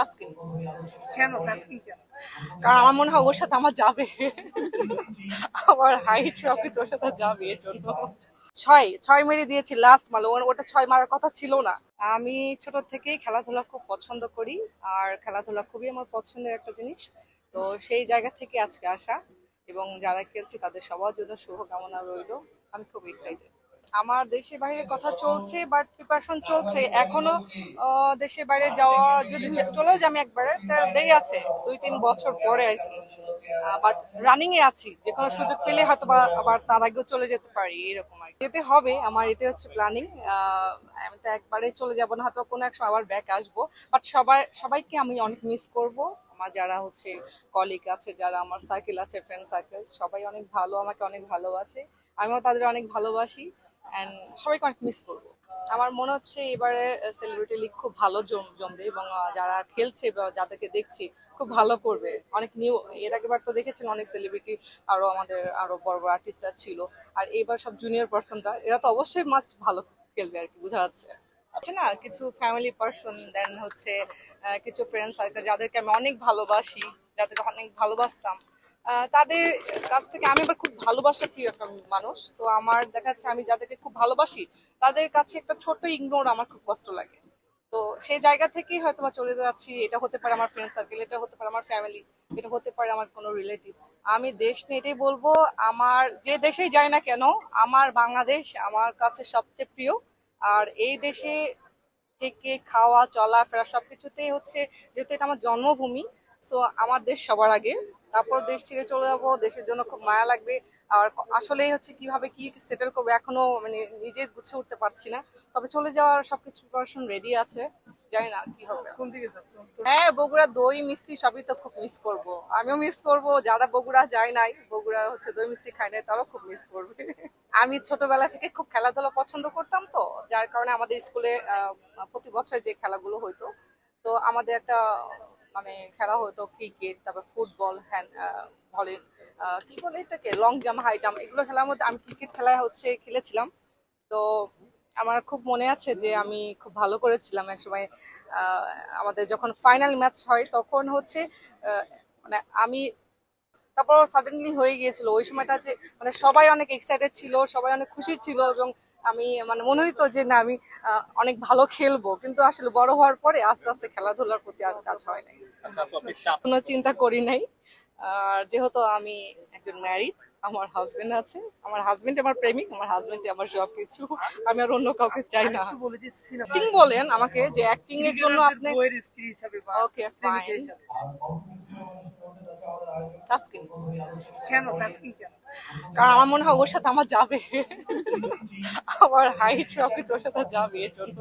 তাসকিন কেন? তাসকিন কেন? কারণ আমার মনে হয় ওর সাথে আমার যাবে। আমার হাইট সব ওর সাথে যাবে এর জন্য ছয় ছয় মেরে দিয়েছি লাস্ট মাল ওটা ছয় মারার কথা ছিল না। আমি ছোট থেকেই খেলাধুলা খুব পছন্দ করি। আর খেলাধুলা খুবই আমার পছন্দের একটা জিনিস। তো সেই জায়গা থেকে আজকে আসা। এবং যারা খেলছি তাদের সবার জন্য শুভকামনা রইল। আমি খুব এক্সাইটেড আমার দেশের বাইরে কথা চলছে বাট প্রিপারেশন চলছে। এখনও দেশের বাইরে যাওয়া যদি চলেও যাই আমি একবারে তার দেরি আছে দুই তিন বছর পরে আর কি। বাট রানিং এ আছি, যে কোনো সুযোগ পেলে হয়তো বা আবার তার আগেও চলে যেতে পারি, এরকম আর। যেতে হবে, আমার এটা হচ্ছে প্ল্যানিং আমি তো একবারে চলে যাব না, হয়তো কোনো এক সময় আবার ব্যাক আসব বাট সবার, সবাইকে আমি অনেক মিস করব। আমার যারা হচ্ছে কলিগ আছে, যারা আমার সার্কেল আছে ফ্রেন্ড সার্কেল সবাই অনেক ভালো, আমাকে অনেক ভালোবাসে। আমিও তাদের অনেক ভালোবাসি। অ্যান্ড সবাইকে অনেক মিস করব। আমার মনে হচ্ছে এবারে সেলিব্রিটি লিগ খুব ভালো জমবে এবং যারা খেলছে বা যাদেরকে দেখছি, খুব ভালো করবে। অনেক নিউ এর আগেবার তো দেখেছেন অনেক সেলিব্রিটি আরও আমাদের আরও বড় বড় আর্টিস্টরা ছিল। আর এবার সব জুনিয়র পার্সনটা এরা তো অবশ্যই মাস্ট ভালো খেলবে আর কি, বোঝা যাচ্ছে। আছে না, কিছু ফ্যামিলি পার্সন দেন হচ্ছে কিছু ফ্রেন্ড সার্কেল যাদেরকে আমি অনেক ভালোবাসি, যাদেরকে অনেক ভালোবাসতাম তাদের কাছ থেকে আমি আবার খুব ভালোবাসা প্রিয় একটা মানুষ। তো আমার দেখা যাচ্ছে আমি যাদেরকে খুব ভালোবাসি, তাদের কাছে একটা ছোট ইগনোর আমার খুব কষ্ট লাগে। তো সেই জায়গা থেকেই হয়তো বা চলে যাচ্ছি। এটা হতে পারে আমার ফ্রেন্ড সার্কেল এটা হতে পারে আমার ফ্যামিলি এটা হতে পারে আমার কোনো রিলেটিভ আমি দেশ নিয়ে এটাই বলব, আমার যে দেশেই যাই না কেন, আমার বাংলাদেশ আমার কাছে সবচেয়ে প্রিয়। আর এই দেশে থেকে খাওয়া চলা ফেরা সবকিছুতেই হচ্ছে, যেহেতু এটা আমার জন্মভূমি সো আমার দেশ সবার আগে। তারপর দেশ ছেড়ে চলে যাব দেশের জন্য খুব মায়া লাগবে। আর আসলেই হচ্ছে কীভাবে কি সেটেল করব এখনও মানে নিজে গুছিয়ে উঠতে পারছি না। তবে চলে যাওয়ার সবকিছু প্রিপারেশন রেডি আছে। জানি না কি হবে। কোন দিকে যাচ্ছ? হ্যাঁ বগুড়া দই মিষ্টি সবই তো খুব মিস করব। আমিও মিস করব যারা বগুড়া যায় নাই বগুড়া হচ্ছে দই মিষ্টি খায় নাই তারাও খুব মিস করবে। আমি ছোটবেলা থেকে খুব খেলাধুলা পছন্দ করতাম তো যার কারণে আমাদের স্কুলে প্রতি বছর যে খেলাগুলো হইতো তো আমাদের একটা মানে খেলা হতো ক্রিকেট তারপর ফুটবল হ্যান্ড কি বলে এটাকে? লং জাম্প হাই জাম্প এগুলো খেলার মধ্যে আমি ক্রিকেট খেলায় হচ্ছে খেলেছিলাম। তো আমার খুব মনে আছে যে আমি খুব ভালো করেছিলাম একসময় আমাদের যখন ফাইনাল ম্যাচ হয় তখন হচ্ছে মানে আমি তারপর সাডেনলি হয়ে গিয়েছিল ওই সময়টা যে মানে সবাই অনেক এক্সাইটেড ছিল, সবাই অনেক খুশি ছিল এবং আমি মানে মনে হইতো যে না আমি আহ, অনেক ভালো খেলব। কিন্তু আসলে বড় হওয়ার পরে আস্তে আস্তে খেলাধুলার প্রতি আর কাজ হয় নাই। আচ্ছা কোনো চিন্তা করি নাই। আর যেহেতু আমি একজন ম্যারিড আমার হাজবেন্ড আছে আমার হাজবেন্ড আমার প্রেমিক আমার হাজবেন্ড আমার সব কিছু আমি আর অন্য কাউকে চাই না। অ্যাক্টিং বলেন আমাকে যে অ্যাক্টিং এর জন্য আপনি ওকে ফাইন। তাসকিন কেন? তাসকিন কেন? কারণ আমার মনে হয় ওর সাথে আমার যাবে। আমার হাইট সব কিছু ওর সাথে যাবে এর জন্য